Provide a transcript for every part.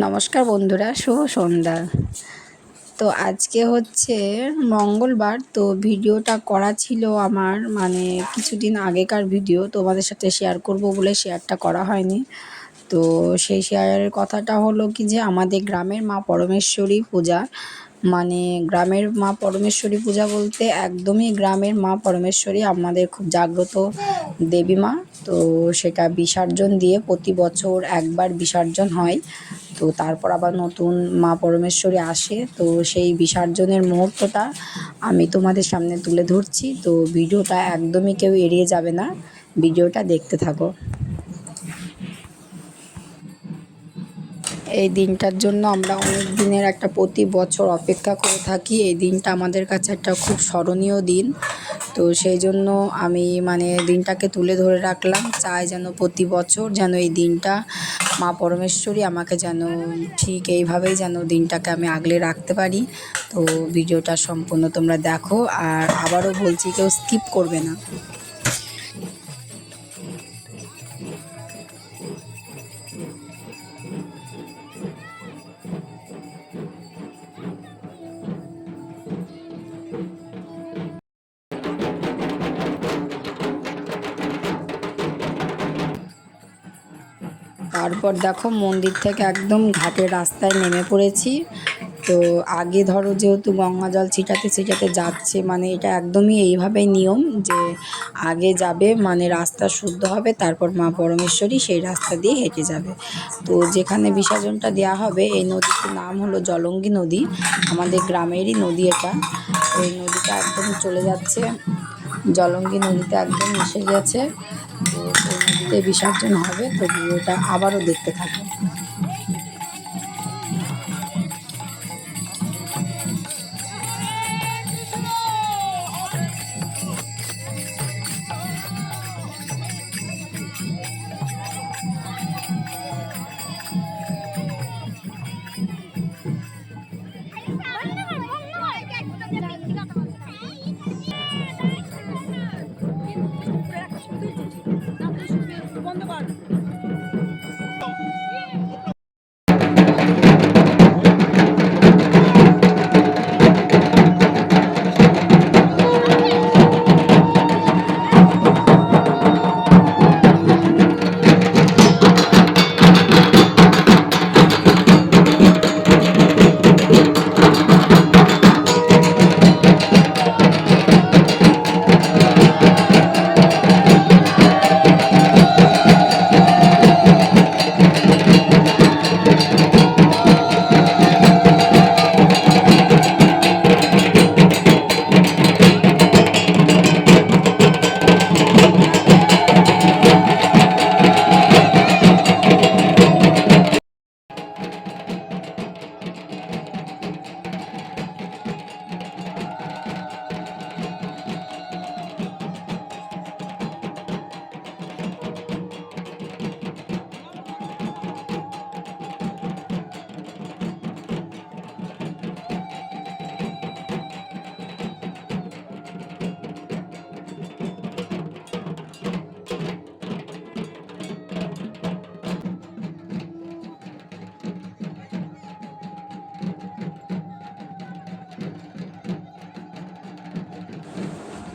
নমস্কার বন্ধুরা, শুভ সন্ধ্যা। তো আজকে হচ্ছে মঙ্গলবার, তো ভিডিওটা করা ছিল আমার মানে কিছুদিন আগেকার ভিডিও, তোমাদের সাথে শেয়ার করব বলে শেয়ারটা করা হয়নি। তো সেই শেয়ারের কথাটা হলো কি যে, আমাদের গ্রামের মা পরমেশ্বরী পূজা মানে গ্রামের মা পরমেশ্বরী পূজা বলতে একদমই গ্রামের মা পরমেশ্বরী আমাদের খুব জাগ্রত দেবী মা। তো সেটা বিসর্জন দিয়ে প্রতি বছর একবার বিসর্জন হয়। তো তারপর আবার নতুন মা পরমেশ্বরী আসে। তো সেই বিসর্জনের মুহূর্তটা আমি তোমাদের সামনে তুলে ধরছি। তো ভিডিওটা একদমই কেউ এড়িয়ে যাবে না। ভিডিওটা দেখতে থাকো। এই দিনটার জন্য আমরা অনেক দিনের একটা প্রতি বছর অপেক্ষা করে থাকি। এই দিনটা আমাদের কাছে একটা খুব স্মরণীয় দিন। তো সেই জন্য আমি মানে দিনটাকে তুলে ধরে রাখলাম। চাই যেন প্রতি বছর যেন এই দিনটা মা পরমেশ্বরী আমাকে যেন ঠিক এইভাবেই যেন দিনটাকে আমি আগলে রাখতে পারি। তো ভিডিওটা সম্পূর্ণ তোমরা দেখো। আর আবারও বলছি, কেউ স্কিপ করবে না। তারপর দেখো মন্দির থেকে একদম ঘাটের রাস্তায় নেমে পড়েছি। তো আগে ধরো যেহেতু গঙ্গা জল ছিটাতে ছিটাতে যাচ্ছে মানে এটা একদমই এইভাবেই নিয়ম যে আগে যাবে মানে রাস্তা শুদ্ধ হবে, তারপর মা পরমেশ্বরী সেই রাস্তা দিয়ে হেঁটে যাবে। তো যেখানে বিসর্জনটা দেওয়া হবে, এই নদীটির নাম হলো জলঙ্গি নদী। আমাদের গ্রামেরই নদী এটা। এই নদীটা একদম চলে যাচ্ছে। জলঙ্গি নদীতে একদম মিশে গেছে। বিসর্জন হবে তো ভিডিওটা আবারও দেখতে থাকুন।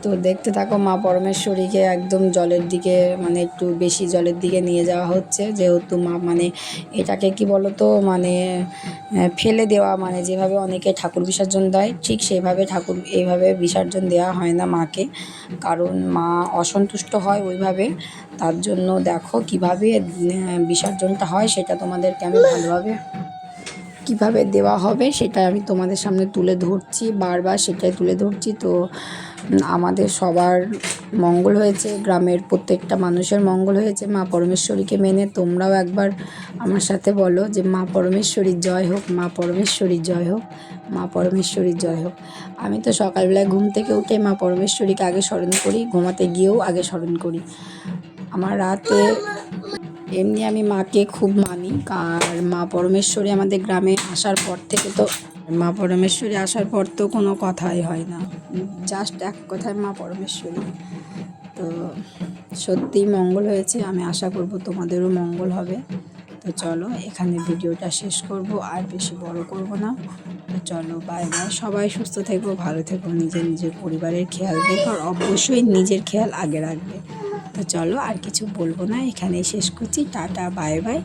তো দেখতে থাকো, মা পরমেশ্বরীকে একদম জলের দিকে মানে একটু বেশি জলের দিকে নিয়ে যাওয়া হচ্ছে। যেহেতু মা মানে এটাকে কি বলতো মানে ফেলে দেওয়া মানে যেভাবে অনেকে ঠাকুর বিসর্জন দেয়, ঠিক সেভাবে ঠাকুর এইভাবে বিসর্জন দেওয়া হয় না মাকে। কারণ মা অসন্তুষ্ট হয় ওইভাবে। তার জন্য দেখো কীভাবে বিসর্জনটা হয়, সেটা তোমাদেরকে আমি ভালোভাবে কীভাবে দেওয়া হবে, সেটা আমি তোমাদের সামনে তুলে ধরছি, বারবার সেটাই তুলে ধরছি। তো আমাদের সবার মঙ্গল হয়েছে, গ্রামের প্রত্যেকটা মানুষের মঙ্গল হয়েছে। মা পরমেশ্বরীকে মেনে তোমরাও একবার আমার সাথে বলো যে মা পরমেশ্বরীর জয় হোক, মা পরমেশ্বরীর জয় হোক, মা পরমেশ্বরীর জয় হোক। আমি তো সকালবেলায় ঘুম থেকে উঠে মা পরমেশ্বরীকে আগে স্মরণ করি, ঘুমাতে গিয়েও আগে স্মরণ করি। আমার রাতে এমনি আমি মাকে খুব মানি আর মা পরমেশ্বরী আমাদের গ্রামে আসার পর থেকে তো, মা পরমেশ্বরী আসার পর তো কোনো কথাই হয় না। জাস্ট এক কথায় মা পরমেশ্বরী। তো সত্যিই মঙ্গল হয়েছে, আমি আশা করব তোমাদেরও মঙ্গল হবে। তো চলো, এখানে ভিডিওটা শেষ করব, আর বেশি বড় করব না। তো চলো বাই বাই সবাই সুস্থ থেকো, ভালো থেকো, নিজের নিজের পরিবারের খেয়াল রেখো, আর অবশ্যই নিজের খেয়াল আগে রাখবে। তো চলো আর কিছু বলব না এখানেই শেষ করছি টাটা বাই বাই